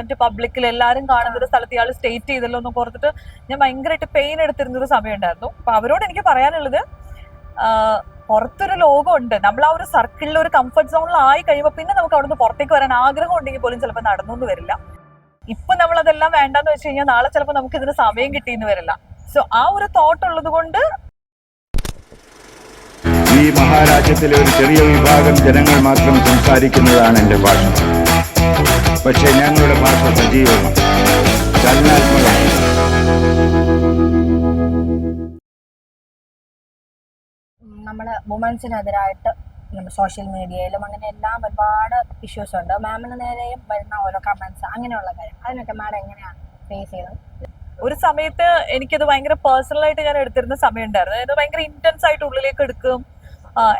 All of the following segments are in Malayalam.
മറ്റു പബ്ലിക്കിൽ എല്ലാവരും കാണുന്ന ഒരു സ്ഥലത്ത് ഇയാൾ സ്റ്റേറ്റ് ചെയ്തല്ലോ എന്ന് ഓർത്തിട്ട് ഞാൻ ഭയങ്കരമായിട്ട് പെയിൻ എടുത്തിരുന്ന ഒരു സമയം ഉണ്ടായിരുന്നു അപ്പൊ അവരോട് എനിക്ക് പറയാനുള്ളത് പുറത്തൊരു ലോകമുണ്ട്. നമ്മൾ ആ ഒരു സർക്കിളിൽ ഒരു കംഫർട്ട് സോണിലായി കഴിയുമ്പോൾ പിന്നെ നമുക്ക് അവിടുന്ന് പുറത്തേക്ക് വരാൻ ആഗ്രഹം ഉണ്ടെങ്കിൽ പോലും ചിലപ്പോൾ നടന്നു വരില്ല. ഇപ്പൊ നമ്മൾ അതെല്ലാം വേണ്ടെന്ന് വെച്ച് കഴിഞ്ഞാൽ നാളെ ചിലപ്പോൾ നമുക്ക് ഇതിന് സമയം കിട്ടിയെന്ന് വരില്ല. സോ ആ ഒരു തോട്ട് ഉള്ളത് കൊണ്ട് ഈ മഹാരാജ്യത്തിലെ ഒരു ചെറിയ വിഭാഗം ജനങ്ങൾ മാത്രം സംസാരിക്കുന്നതാണ് എന്റെ ഭാഷ. പക്ഷേ ഞങ്ങളുടെ ഭാഷ സജീവമാണ്. ചലനാത്മകമാണ്. നമ്മൾ വുമൻസിനെതിരായിട്ട് നമ്മുടെ സോഷ്യൽ മീഡിയയിലും അങ്ങനെ എല്ലാം ഒരുപാട് ഇഷ്യൂസ് ഉണ്ട്. മാമിന് നേരെയും വരുന്ന ഓരോ കമന്റ്സ് അങ്ങനെയുള്ള കാര്യം അതിനൊക്കെ മാഡം എങ്ങനെയാണ് ഫേസ് ചെയ്തത്? ഒരു സമയത്ത് എനിക്കത് ഭയങ്കര പേഴ്സണൽ ആയിട്ട് ഞാൻ എടുത്തിരുന്ന സമയം ഉണ്ടായിരുന്നു അതായത് ഭയങ്കര ഇന്റൻസ് ആയിട്ട് ഉള്ളിലേക്ക് എടുക്കും.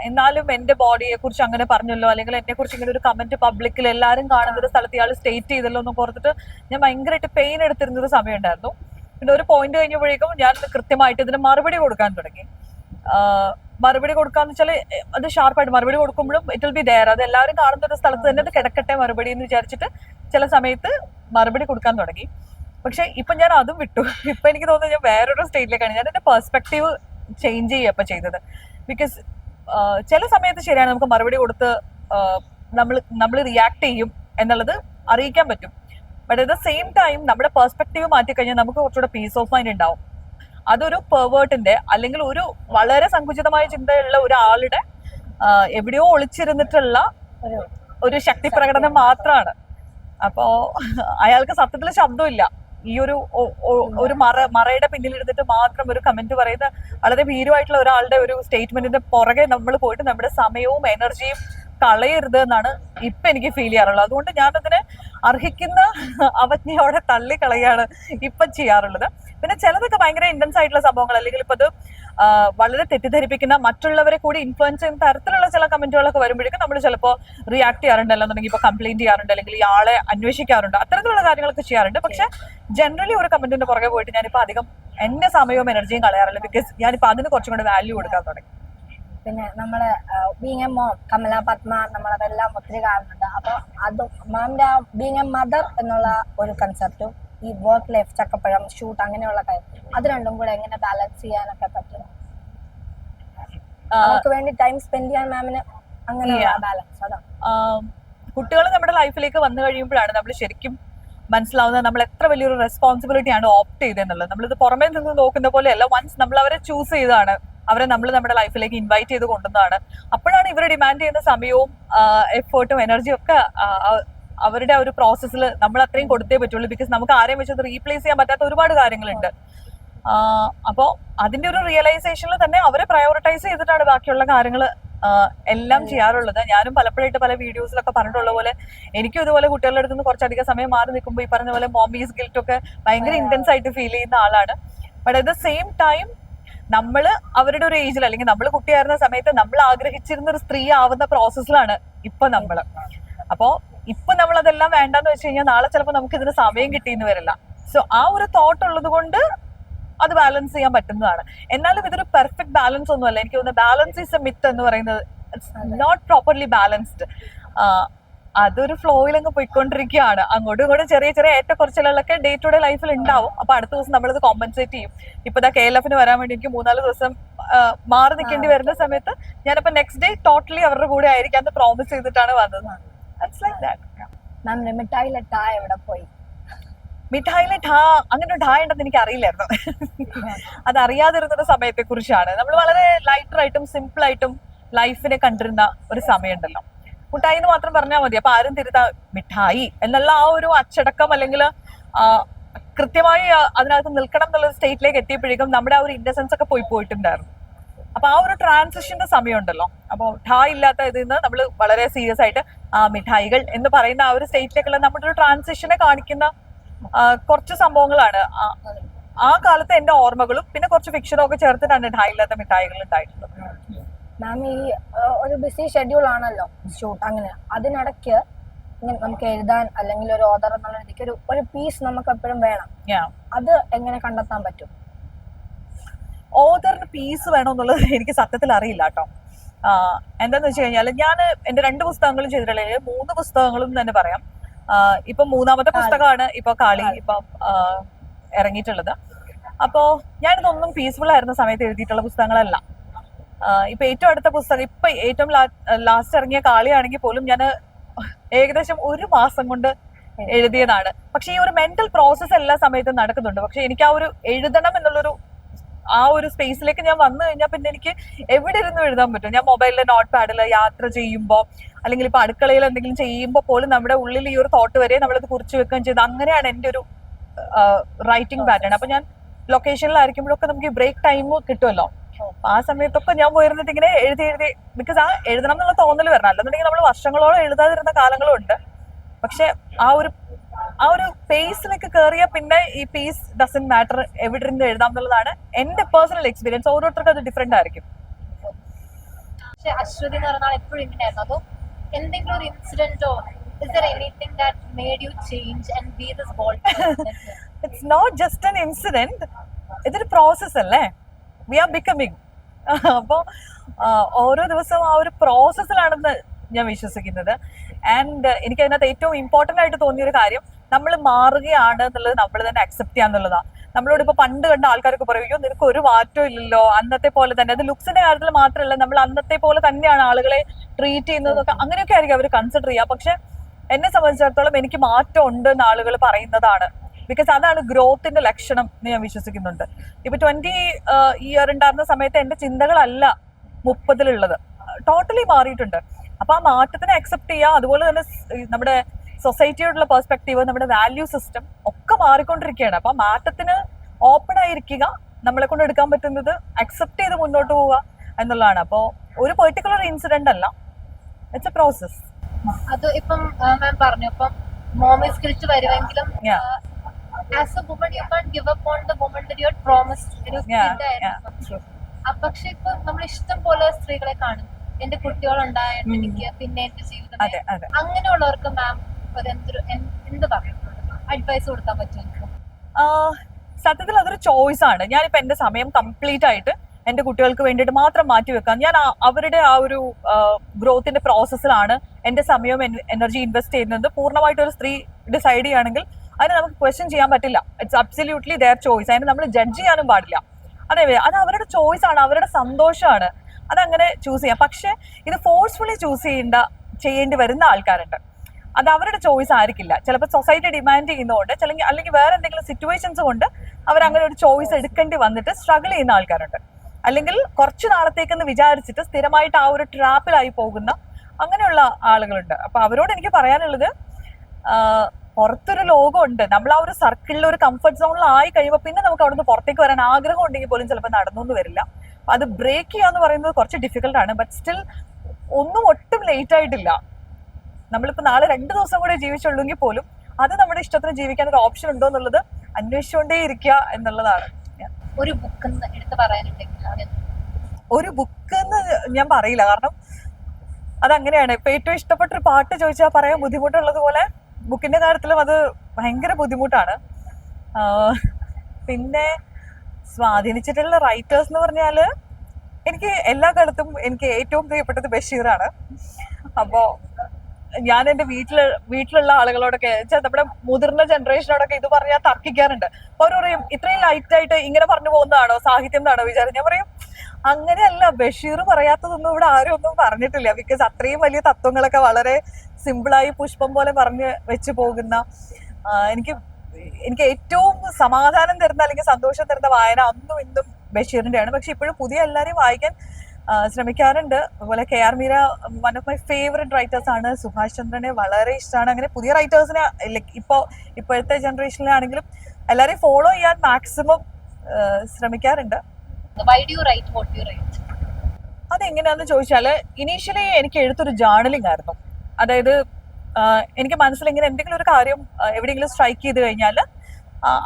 എന്നാലും എന്റെ ബോഡിയെ കുറിച്ച് അങ്ങനെ പറഞ്ഞല്ലോ. അല്ലെങ്കിൽ എന്നെ കുറിച്ച് ഇങ്ങനെ ഒരു കമന്റ് പബ്ലിക്കിൽ എല്ലാവരും കാണുന്ന ഒരു സ്ഥലത്ത് ഇയാൾ സ്റ്റേറ്റ് ചെയ്തല്ലോ എന്ന് ഓർത്തിട്ട് ഞാൻ ഭയങ്കരമായിട്ട് പെയിൻ എടുത്തിരുന്ന ഒരു സമയം ഉണ്ടായിരുന്നു. പിന്നെ ഒരു പോയിന്റ് കഴിഞ്ഞപ്പോഴേക്കും ഞാൻ കൃത്യമായിട്ട് ഇതിന് മറുപടി കൊടുക്കാൻ തുടങ്ങി. മറുപടി കൊടുക്കാന്ന് വെച്ചാൽ അത് ഷാർപ്പായിട്ട് മറുപടി കൊടുക്കുമ്പോഴും ഇറ്റ് വിൽ ബി ദയർ അത് എല്ലാവരും കാണുന്ന ഒരു സ്ഥലത്ത് തന്നെ അത് കിടക്കട്ടെ മറുപടി എന്ന് വിചാരിച്ചിട്ട് ചില സമയത്ത് മറുപടി കൊടുക്കാൻ തുടങ്ങി. പക്ഷെ ഇപ്പൊ ഞാൻ അതും വിട്ടു. ഇപ്പൊ എനിക്ക് തോന്നുന്നത് ഞാൻ വേറൊരു സ്റ്റേറ്റിലേക്കാണ് ഞാൻ എന്റെ പെർസ്പെക്റ്റീവ് ചേഞ്ച് ചെയ്യപ്പോ ചെയ്തത്. ബിക്കോസ് ചില സമയത്ത് ശരിയാണ് നമുക്ക് മറുപടി കൊടുത്ത് നമ്മൾ നമ്മൾ റിയാക്ട് ചെയ്യും എന്നുള്ളത് അറിയിക്കാൻ പറ്റും. But at the same time നമ്മുടെ പെർസ്പെക്റ്റീവ് മാറ്റിക്കഴിഞ്ഞാൽ നമുക്ക് കുറച്ചുകൂടെ പീസ് ഓഫ് മൈൻഡ് ഉണ്ടാവും. അതൊരു പെർവേർട്ടിന്റെ അല്ലെങ്കിൽ ഒരു വളരെ സങ്കുചിതമായ ചിന്തയുള്ള ഒരാളുടെ എവിടെയോ ഒളിച്ചിരുന്നിട്ടുള്ള ഒരു ശക്തി പ്രകടനം മാത്രമാണ് അപ്പോ അയാൾക്ക് സത്യത്തിൽ ശബ്ദമില്ല. ഈ ഒരു ഒരു മറ മറയുടെ പിന്നിലിരുന്നിട്ട് മാത്രം ഒരു കമന്റ് പറയുന്ന വളരെ ഭീരുമായിട്ടുള്ള ഒരാളുടെ ഒരു സ്റ്റേറ്റ്മെന്റിന്റെ പുറകെ നമ്മൾ പോയിട്ട് നമ്മുടെ സമയവും എനർജിയും കളയരുത് എന്നാണ് ഇപ്പൊ എനിക്ക് ഫീൽ ചെയ്യാറുള്ളത് അതുകൊണ്ട് ഞാനതിനെ അർഹിക്കുന്ന അവജ്ഞയോടെ തള്ളിക്കളയാണ് ഇപ്പൊ ചെയ്യാറുള്ളത്. പിന്നെ ചിലതൊക്കെ ഭയങ്കര ഇന്റൻസ് ആയിട്ടുള്ള സംഭവങ്ങൾ അല്ലെങ്കിൽ ഇപ്പൊ അത് വളരെ തെറ്റിദ്ധരിപ്പിക്കുന്ന മറ്റുള്ളവരെ കൂടി ഇൻഫ്ലുവൻസ് ചെയ്യുന്ന തരത്തിലുള്ള ചില കമന്റുകളൊക്കെ വരുമ്പോഴേക്കും നമ്മൾ ചിലപ്പോൾ റിയാക്ട് ചെയ്യാറുണ്ട് അല്ലെന്നുണ്ടെങ്കിൽ ഇപ്പൊ കംപ്ലൈന്റ് ചെയ്യാറുണ്ട് അല്ലെങ്കിൽ ഇയാളെ അന്വേഷിക്കാറുണ്ട് അത്തരത്തിലുള്ള കാര്യങ്ങളൊക്കെ ചെയ്യാറുണ്ട്. പക്ഷെ ജനറലി ഒരു കമന്റിന്റെ പുറകെ പോയിട്ട് ഞാനിപ്പോ അധികം എന്റെ സമയവും എനർജിയും കളയാറില്ല ബിക്കോസ് ഞാനിപ്പോ അതിന് കുറച്ചും കൂടെ വാല്യൂ കൊടുക്കാൻ തുടങ്ങി. പിന്നെ നമ്മളെ being a mom Kamala Padma നമ്മളതെല്ലാം ഒത്തിരി കാണുന്നുണ്ട്. അപ്പൊ അത് മാമിന്റെ ആ ബീങ് എ മദർ എന്നുള്ള ഒരു കൺസെപ്റ്റും ഈ വർക്ക് ലൈഫ് ചക്കപ്പഴം ഷൂട്ട് അങ്ങനെയുള്ള കാര്യം അത് രണ്ടും കൂടെ എങ്ങനെ ബാലൻസ് ചെയ്യാനൊക്കെ പറ്റും? നമുക്ക് അവർക്ക് വേണ്ടി ടൈം സ്പെൻഡ് ചെയ്യാൻ മാമിന് അങ്ങനെയുള്ള ബാലൻസ് അതാ. കുട്ടികൾ നമ്മുടെ ലൈഫിലേക്ക് വന്നു കഴിയുമ്പോഴാണ് നമ്മൾ ശരിക്കും മനസ്സിലാവുന്നത് നമ്മൾ എത്ര വലിയൊരു റെസ്പോൺസിബിലിറ്റി ആണ് ഓപ്റ്റ് ചെയ്തെന്നുള്ളത് നമ്മളിത് പുറമേ നിന്ന് നോക്കുന്ന പോലെയല്ല വൺസ് നമ്മൾ അവരെ ചൂസ് ചെയ്താണ് അവരെ നമ്മൾ നമ്മുടെ ലൈഫിലേക്ക് ഇൻവൈറ്റ് ചെയ്ത് കൊണ്ടുവന്നതാണ്. അപ്പോഴാണ് ഇവർ ഡിമാൻഡ് ചെയ്യുന്ന സമയവും എഫേർട്ടും എനർജിയും ഒക്കെ അവരുടെ ആ ഒരു പ്രോസസ്സിൽ നമ്മൾ അത്രയും കൊടുത്തേ പറ്റുള്ളൂ. ബിക്കോസ് നമുക്ക് ആരെയും വെച്ചത് റീപ്ലേസ് ചെയ്യാൻ പറ്റാത്ത ഒരുപാട് കാര്യങ്ങളുണ്ട്. അപ്പോ അതിന്റെ ഒരു റിയലൈസേഷനിൽ തന്നെ അവരെ പ്രയോറിറ്റൈസ് ചെയ്തിട്ടാണ് ബാക്കിയുള്ള കാര്യങ്ങൾ എല്ലാം ചെയ്യാറുള്ളത്. ഞാനും പലപ്പോഴായിട്ട് പല വീഡിയോസിലൊക്കെ പറഞ്ഞിട്ടുള്ള പോലെ എനിക്കും ഇതുപോലെ കുട്ടികളുടെ അടുത്ത് നിന്ന് കുറച്ചധികം സമയം മാറി നിൽക്കുമ്പോൾ ഈ പറഞ്ഞ പോലെ മോമീസ് ഗിൽറ്റ് ഒക്കെ ഭയങ്കര ഇന്റൻസ് ആയിട്ട് ഫീൽ ചെയ്യുന്ന ആളാണ്. But at the same time നമ്മൾ അവരുടെ ഒരു ഏജിൽ അല്ലെങ്കിൽ നമ്മൾ കുട്ടിയായിരുന്ന സമയത്ത് നമ്മൾ ആഗ്രഹിച്ചിരുന്ന ഒരു സ്ത്രീ ആവുന്ന പ്രോസസ്സിലാണ് ഇപ്പൊ നമ്മൾ. അപ്പോ ഇപ്പൊ നമ്മൾ അതെല്ലാം വേണ്ടെന്ന് വെച്ച് കഴിഞ്ഞാൽ നാളെ ചിലപ്പോൾ നമുക്ക് ഇതിന് സമയം കിട്ടിയെന്ന് വരില്ല. സോ ആ ഒരു തോട്ട് ഉള്ളത് കൊണ്ട് അത് ബാലൻസ് ചെയ്യാൻ പറ്റുന്നതാണ്. എന്നാലും ഇതൊരു പെർഫെക്റ്റ് ബാലൻസ് ഒന്നുമല്ല. എനിക്ക് തോന്നുന്നു ബാലൻസ് ഈസ് എ മിത്ത് എന്ന് പറയുന്നത്. ഇറ്റ്സ് നോട്ട് പ്രോപ്പർലി ബാലൻസ്ഡ് അതൊരു ഫ്ലോയിൽ അങ്ങ് പോയിക്കൊണ്ടിരിക്കുകയാണ്. അങ്ങോട്ടും ഇങ്ങോട്ടും ചെറിയ ചെറിയ ഏറ്റക്കുറച്ചിലുകളൊക്കെ ഡേ ടു ഡേ ലൈഫിൽ ഉണ്ടാവും. അപ്പൊ അടുത്ത ദിവസം നമ്മളത് കോമ്പൻസേറ്റ് ചെയ്യും. ഇപ്പൊ ദാ കെ എൽ എഫിന് വരാൻ വേണ്ടി എനിക്ക് മൂന്നാൽ ദിവസം മാറി നിൽക്കേണ്ടി വരുന്ന സമയത്ത് ഞാനിപ്പോ നെക്സ്റ്റ് ഡേ ടോട്ടലി അവരുടെ കൂടെ ആയിരിക്കാന്ന് പ്രോമിസ് ചെയ്തിട്ടാണ് വന്നത്. മിഠായിലെ ടാ എവിടെ പോയി? മിഠായിലെ ഠാ അങ്ങനെ ഒരു ഠാ ഉണ്ടെന്ന് എനിക്ക് അറിയില്ലായിരുന്നു അത് അറിയാതിരുന്ന സമയത്തെ കുറിച്ചാണ് നമ്മൾ വളരെ ലൈറ്റർ ആയിട്ടും സിമ്പിൾ ആയിട്ടും ലൈഫിനെ കണ്ടിരുന്ന ഒരു സമയമുണ്ടല്ലോ. മുട്ടായി എന്ന് മാത്രം പറഞ്ഞാൽ മതി. അപ്പൊ ആരും തിരുത്താ മിഠായി എന്നുള്ള ആ ഒരു അച്ചടക്കം അല്ലെങ്കിൽ കൃത്യമായി അതിനകത്ത് നിൽക്കണം എന്നുള്ള സ്റ്റേറ്റിലേക്ക് എത്തിയപ്പോഴേക്കും നമ്മുടെ ആ ഒരു ഇന്നസെൻസ് ഒക്കെ പോയി പോയിട്ടുണ്ടായിരുന്നു. അപ്പൊ ആ ഒരു ട്രാൻസിഷന്റെ സമയമുണ്ടല്ലോ. അപ്പോൾ ഠാ ഇല്ലാത്ത ഇതിൽ നിന്ന് നമ്മൾ വളരെ സീരിയസ് ആയിട്ട് ആ മിഠായികൾ എന്ന് പറയുന്ന ആ ഒരു സ്റ്റേറ്റിലേക്കുള്ള നമ്മുടെ ഒരു ട്രാൻസിഷനെ കാണിക്കുന്ന കുറച്ച് സംഭവങ്ങളാണ്. ആ- കാലത്തെ എന്റെ ഓർമ്മകളും പിന്നെ കുറച്ച് ഫിക്ഷനും ഒക്കെ ചേർത്തിട്ടാണ് ഠാ ഇല്ലാത്ത മിഠായികൾ ഉണ്ടായിട്ടുള്ളത്. മാം ഈ ഒരു ബിസി ഷെഡ്യൂൾ ആണല്ലോ ഷൂട്ട് അങ്ങനെ. അതിനിടയ്ക്ക് നമുക്ക് എഴുതാൻ അല്ലെങ്കിൽ ഒരു ഓർഡർ എന്നുള്ള രീതിക്ക് ഒരു ഒരു പീസ് നമുക്ക് എപ്പോഴും വേണം. അത് എങ്ങനെ കണ്ടെത്താൻ പറ്റും? ഓതറിന് പീസ് വേണമെന്നുള്ളത് എനിക്ക് സത്യത്തിൽ അറിയില്ല കേട്ടോ. എന്താന്ന് വെച്ച് കഴിഞ്ഞാൽ ഞാൻ എന്റെ രണ്ട് പുസ്തകങ്ങളും ചെയ്തിട്ടുള്ളത് മൂന്ന് പുസ്തകങ്ങളും തന്നെ പറയാം. ഇപ്പൊ മൂന്നാമത്തെ പുസ്തകമാണ് ഇപ്പൊ കാളി ഇപ്പൊ ഇറങ്ങിയിട്ടുള്ളത്. അപ്പോ ഞാനിതൊന്നും പീസ്ഫുൾ ആയിരുന്ന സമയത്ത് എഴുതിയിട്ടുള്ള പുസ്തകങ്ങളല്ല. ഇപ്പൊ ഏറ്റവും അടുത്ത പുസ്തകം ഇപ്പൊ ഏറ്റവും ലാസ്റ്റ് ഇറങ്ങിയ കാളിയാണെങ്കിൽ പോലും ഞാൻ ഏകദേശം ഒരു മാസം കൊണ്ട് എഴുതിയതാണ്. പക്ഷെ ഈ ഒരു മെന്റൽ പ്രോസസ്സ് എല്ലാ സമയത്തും നടക്കുന്നുണ്ട്. പക്ഷെ എനിക്ക് ആ ഒരു എഴുതണം എന്നുള്ളൊരു ആ ഒരു സ്പേസിലേക്ക് ഞാൻ വന്നു കഴിഞ്ഞാൽ പിന്നെ എനിക്ക് എവിടെ ഇരുന്നും എഴുതാൻ പറ്റും. ഞാൻ മൊബൈലിൽ നോട്ട് പാഡിൽ യാത്ര ചെയ്യുമ്പോൾ അല്ലെങ്കിൽ ഇപ്പൊ അടുക്കളയിൽ എന്തെങ്കിലും ചെയ്യുമ്പോൾ പോലും നമ്മുടെ ഉള്ളിൽ ഈ ഒരു തോട്ട് വരെ നമ്മളത് കുറിച്ചു വെക്കുകയും ചെയ്ത് അങ്ങനെയാണ് എന്റെ ഒരു റൈറ്റിംഗ് പാറ്റേൺ അപ്പൊ ഞാൻ ലൊക്കേഷനിലായിരിക്കുമ്പോഴൊക്കെ നമുക്ക് ബ്രേക്ക് ടൈം കിട്ടുമല്ലോ. ആ സമയത്തൊക്കെ ഞാൻ പോയിരുന്നിട്ട് ഇങ്ങനെ എഴുതി എഴുതി ബിക്കോസ് ആ എഴുതണം എന്നുള്ള തോന്നൽ വരണം. അല്ലെന്നുണ്ടെങ്കിൽ നമ്മൾ വർഷങ്ങളോളം എഴുതാതിരുന്ന കാലങ്ങളും ഉണ്ട്. പക്ഷെ ആ ഒരു ആ ഒരു പേസിലേക്ക് കയറിയ പിന്നെ ഈ പീസ് ഡസൻ മാറ്റർ എവിടെ ഇരുന്ന് എഴുതാം എന്നുള്ളതാണ് എന്റെ പേഴ്സണൽ എക്സ്പീരിയൻസ് ഓരോരുത്തർക്കും അത് ഡിഫറെന്റ് ആയിരിക്കും. പക്ഷെ അശ്വതി എന്ന് പറഞ്ഞാൽ എപ്പോഴും ഇങ്ങനെയായിരുന്നു. അതോ എന്തെങ്കിലും ഒരു ഇൻസിഡന്റോ ഇതൊരു പ്രോസസ് അല്ലേ? വി ആർ ബിക്കമിങ് അപ്പോൾ ഓരോ ദിവസവും ആ ഒരു പ്രോസസ്സിലാണെന്ന് ഞാൻ വിശ്വസിക്കുന്നത്. ആൻഡ് എനിക്ക് അതിനകത്ത് ഏറ്റവും ഇമ്പോർട്ടന്റ് ആയിട്ട് തോന്നിയ ഒരു കാര്യം നമ്മൾ മാറുകയാണ് എന്നുള്ളത് നമ്മൾ തന്നെ അക്സെപ്റ്റ് ചെയ്യാന്നുള്ളതാണ് നമ്മളോട് ഇപ്പൊ പണ്ട് കണ്ട ആൾക്കാരൊക്കെ പറയും നിനക്ക് ഒരു മാറ്റവും ഇല്ലല്ലോ അന്നത്തെ പോലെ തന്നെ. അത് ലുക്സിന്റെ കാര്യത്തിൽ മാത്രമല്ല നമ്മൾ അന്നത്തെ പോലെ തന്നെയാണ് ആളുകളെ ട്രീറ്റ് ചെയ്യുന്നതൊക്കെ. അങ്ങനെയൊക്കെ ആയിരിക്കും അവർ കൺസിഡർ ചെയ്യുക. പക്ഷെ എന്നെ സംബന്ധിച്ചിടത്തോളം എനിക്ക് മാറ്റം ഉണ്ട് എന്ന് ആളുകൾ പറയുന്നതാണ്. ബിക്കോസ് അതാണ് ഗ്രോത്തിന്റെ ലക്ഷണം എന്ന് ഞാൻ വിശ്വസിക്കുന്നുണ്ട്. ഇപ്പൊ ട്വന്റി ഇയർ ഉണ്ടായിരുന്ന സമയത്ത് എന്റെ ചിന്തകളല്ല മുപ്പതിലുള്ളത്. ടോട്ടലി മാറിയിട്ടുണ്ട്. അപ്പൊ ആ മാറ്റത്തിനെ അക്സെപ്റ്റ് ചെയ്യുക അതുപോലെ തന്നെ നമ്മുടെ സൊസൈറ്റിയോടുള്ള പെർസ്പെക്റ്റീവ് നമ്മുടെ വാല്യൂ സിസ്റ്റം ഒക്കെ മാറിക്കൊണ്ടിരിക്കുകയാണ്. അപ്പൊ ആ മാറ്റത്തിന് ഓപ്പൺ ആയിരിക്കുക നമ്മളെ കൊണ്ട് എടുക്കാൻ പറ്റുന്നത് അക്സെപ്റ്റ് ചെയ്ത് മുന്നോട്ട് പോവുക എന്നുള്ളതാണ്. അപ്പോൾ ഒരു പെർട്ടിക്കുലർ ഇൻസിഡന്റ് അല്ല ഇറ്റ്സ് എ പ്രോസസ് അത് ഇപ്പം മാം പറഞ്ഞു ഇപ്പം മോമിസ് തിരിച്ചു വരുമെങ്കിലും. As a woman you can give up on the woman you promised ഒരു. ആ, പക്ഷെ ഇപ്പൊ നമ്മൾ ഇഷ്ടം പോലെ സ്ത്രീകളെ കാണും. എന്റെ കുട്ടികളുണ്ടായിട്ട് എനിക്ക് പിന്നെ എന്റെ ജീവിതം. അങ്ങനെയുള്ളവർക്ക് മാം ഒരു എന്തൊരു എന്ത് പറയും അഡ്വൈസ് കൊടുക്കാൻ പറ്റും സത്യത്തിൽ അതൊരു ചോയ്സ് ആണ്. ഞാനിപ്പോ എന്റെ സമയം കംപ്ലീറ്റ് ആയിട്ട് എന്റെ കുട്ടികൾക്ക് വേണ്ടിയിട്ട് മാത്രം മാറ്റി വെക്കാം. ഞാൻ അവരുടെ ആ ഒരു ഗ്രോത്തിന്റെ പ്രോസസ്സിലാണ് എന്റെ സമയവും എനർജി ഇൻവെസ്റ്റ് ചെയ്യുന്നത്. പൂർണമായിട്ട് ഒരു സ്ത്രീ ഡിസൈഡ് ചെയ്യുകയാണെങ്കിൽ അതിന് നമുക്ക് ക്വസ്റ്റ്യൻ ചെയ്യാൻ പറ്റില്ല. ഇറ്റ്സ് അബ്സല്യൂട്ട്ലി ദയർ ചോയ്സ് അതിന് നമ്മൾ ജഡ്ജ് ചെയ്യാനും പാടില്ല. അതെ അത്. അവരുടെ ചോയ്സ് ആണ് അവരുടെ സന്തോഷമാണ്. അതങ്ങനെ ചൂസ് ചെയ്യാം. പക്ഷെ ഇത് ഫോഴ്സ്ഫുള്ളി ചൂസ് ചെയ്യേണ്ട ചെയ്യേണ്ടി വരുന്ന ആൾക്കാരുണ്ട്. അത് അവരുടെ ചോയ്സ് ആയിരിക്കില്ല. ചിലപ്പോൾ സൊസൈറ്റി ഡിമാൻഡ് ചെയ്യുന്നതുകൊണ്ട് ചിലങ്കിൽ അല്ലെങ്കിൽ വേറെ എന്തെങ്കിലും സിറ്റുവേഷൻസ് കൊണ്ട് അവർ അങ്ങനെ ഒരു ചോയ്സ് എടുക്കേണ്ടി വന്നിട്ട് സ്ട്രഗിൾ ചെയ്യുന്ന ആൾക്കാരുണ്ട്. അല്ലെങ്കിൽ കുറച്ച് നാളത്തേക്കെന്ന് വിചാരിച്ചിട്ട് സ്ഥിരമായിട്ട് ആ ഒരു ട്രാപ്പിലായി പോകുന്ന അങ്ങനെയുള്ള ആളുകളുണ്ട്. അപ്പൊ അവരോട് എനിക്ക് പറയാനുള്ളത് പുറത്തൊരു ലോകമുണ്ട്. നമ്മൾ ആ ഒരു സർക്കിളിൽ ഒരു കംഫർട്ട് സോണിൽ ആയി കഴിയുമ്പോൾ പിന്നെ നമുക്ക് അവിടുന്ന് പുറത്തേക്ക് വരാൻ ആഗ്രഹം ഉണ്ടെങ്കിൽ പോലും ചിലപ്പോൾ നടന്നൊന്നും വരില്ല. അത് ബ്രേക്ക് ചെയ്യാന്ന് പറയുന്നത് കുറച്ച് ഡിഫിക്കൽട്ട് ആണ്. ബട്ട് സ്റ്റിൽ ഒന്നും ഒട്ടും ലേറ്റ് ആയിട്ടില്ല. നമ്മളിപ്പോൾ നാളെ രണ്ട് ദിവസം കൂടെ ജീവിച്ചുള്ളൂങ്കിൽ പോലും അത് നമ്മുടെ ഇഷ്ടത്തിന് ജീവിക്കാൻ ഒരു ഓപ്ഷൻ ഉണ്ടോ എന്നുള്ളത് അന്വേഷിച്ചുകൊണ്ടേ ഇരിക്കുക എന്നുള്ളതാണ്. ഒരു ബുക്ക് എടുത്ത് പറയാനുണ്ടെങ്കിൽ ഒരു ബുക്ക് എന്ന് ഞാൻ പറയില്ല. കാരണം അതങ്ങനെയാണ്. ഇപ്പൊ ഏറ്റവും ഇഷ്ടപ്പെട്ട ഒരു പാട്ട് ചോദിച്ചാൽ പറയാൻ ബുദ്ധിമുട്ടുള്ളത് പോലെ ബുക്കിന്റെ കാര്യത്തിലും അത് ഭയങ്കര ബുദ്ധിമുട്ടാണ്. പിന്നെ സ്വാധീനിച്ചിട്ടുള്ള റൈറ്റേഴ്സ് എന്ന് പറഞ്ഞാൽ എനിക്ക് എല്ലാ കാലത്തും എനിക്ക് ഏറ്റവും പ്രിയപ്പെട്ടത് ബഷീറാണ്. അപ്പോൾ ഞാൻ എന്റെ വീട്ടിൽ വീട്ടിലുള്ള ആളുകളോടൊക്കെ വെച്ചാൽ നമ്മുടെ മുതിർന്ന ജനറേഷനോടൊക്കെ ഇത് പറഞ്ഞാൽ തർക്കിക്കാറുണ്ട്. അവർ പറയും ഇത്രയും ലൈറ്റായിട്ട് ഇങ്ങനെ പറഞ്ഞു പോകുന്നതാണോ? സാഹിത്യം എന്നാണോ വിചാരം. ഞാൻ പറയും അങ്ങനെയല്ല ബഷീർ പറയാത്തതൊന്നും ഇവിടെ ആരും ഒന്നും പറഞ്ഞിട്ടില്ല. ബിക്കോസ് അത്രയും വലിയ തത്വങ്ങളൊക്കെ വളരെ സിമ്പിളായി പുഷ്പം പോലെ പറഞ്ഞ് വെച്ചു പോകുന്ന എനിക്ക് എനിക്ക് ഏറ്റവും സമാധാനം തരുന്ന അല്ലെങ്കിൽ സന്തോഷം തരുന്ന വായന അന്നും ഇന്നും ബഷീറിന്റെയാണ്. പക്ഷെ ഇപ്പോഴും പുതിയ എല്ലാവരെയും വായിക്കാൻ ശ്രമിക്കാറുണ്ട്. അതുപോലെ K R Meera one of my favourite writers ആണ്. സുഭാഷ് ചന്ദ്രനെ വളരെ ഇഷ്ടമാണ്. അങ്ങനെ പുതിയ റൈറ്റേഴ്സിനെ ലൈക്ക് ഇപ്പോൾ ഇപ്പോഴത്തെ ജനറേഷനിലാണെങ്കിലും എല്ലാവരെയും ഫോളോ ചെയ്യാൻ മാക്സിമം ശ്രമിക്കാറുണ്ട്. അതെങ്ങനെയാന്ന് ചോദിച്ചാൽ ഇനീഷ്യലി എനിക്ക് എഴുത്തൊരു ജേർണലിംഗ് ആയിരുന്നു. അതായത് എനിക്ക് മനസ്സിൽ ഇങ്ങനെ എന്തെങ്കിലും ഒരു കാര്യം എവിടെയെങ്കിലും സ്ട്രൈക്ക് ചെയ്ത് കഴിഞ്ഞാൽ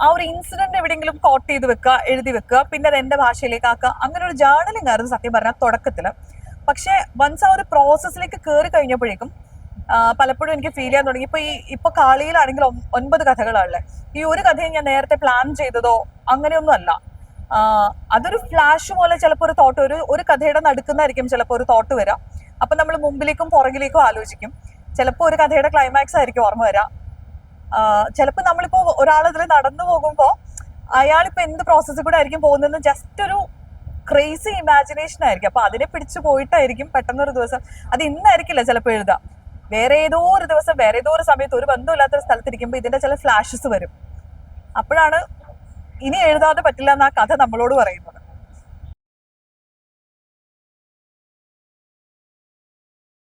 ആ ഒരു ഇൻസിഡന്റ് എവിടെയെങ്കിലും കോട്ട് ചെയ്ത് വെക്കുക എഴുതി വെക്കുക പിന്നെ അത് എന്റെ ഭാഷയിലേക്ക് ആക്കുക അങ്ങനെ ഒരു ജേർണലിംഗ് ആയിരുന്നു സത്യം പറഞ്ഞാൽ തുടക്കത്തിൽ. പക്ഷെ വൺസ് ആ ഒരു പ്രോസസ്സിലേക്ക് കയറി കഴിഞ്ഞപ്പോഴേക്കും പലപ്പോഴും എനിക്ക് ഫീൽ ചെയ്യാൻ തുടങ്ങി. ഇപ്പൊ ഈ ഇപ്പൊ കാളിയിലാണെങ്കിൽ ഒൻപത് കഥകളാണല്ലേ ഈ ഒരു കഥയും ഞാൻ നേരത്തെ പ്ലാൻ ചെയ്തതോ അങ്ങനെയൊന്നും അല്ല. അതൊരു ഫ്ലാഷ് പോലെ ചിലപ്പോൾ ഒരു തോട്ട് ഒരു ഒരു കഥയുടെ നടുക്കുന്നായിരിക്കും ചിലപ്പോൾ ഒരു തോട്ട് വരാം. അപ്പൊ നമ്മൾ മുമ്പിലേക്കും പുറകിലേക്കും ആലോചിക്കും. ചിലപ്പോൾ ഒരു കഥയുടെ ക്ലൈമാക്സ് ആയിരിക്കും ഓർമ്മ വരാം. ചിലപ്പോൾ നമ്മളിപ്പോ ഒരാൾ ഇതിൽ നടന്നു പോകുമ്പോൾ അയാളിപ്പോ എന്ത് പ്രോസസ്സിൽ കൂടെ ആയിരിക്കും പോകുന്നതെന്ന് ജസ്റ്റ് ഒരു ക്രേസി ഇമാജിനേഷൻ ആയിരിക്കും. അപ്പൊ അതിനെ പിടിച്ചു പോയിട്ടായിരിക്കും പെട്ടെന്ന് ഒരു ദിവസം. അത് ഇന്നായിരിക്കില്ല ചിലപ്പോൾ എഴുതാം. വേറെ ഏതോ ഒരു ദിവസം വേറെ ഏതോ ഒരു സമയത്ത് ഒരു ബന്ധമില്ലാത്ത ഒരു സ്ഥലത്തിരിക്കുമ്പോൾ ഇതിന്റെ ചില ഫ്ലാഷസ് വരും. അപ്പോഴാണ് ഇനി എഴുതാതെ പറ്റില്ല എന്നാ കഥ നമ്മളോട് പറയുന്നത്.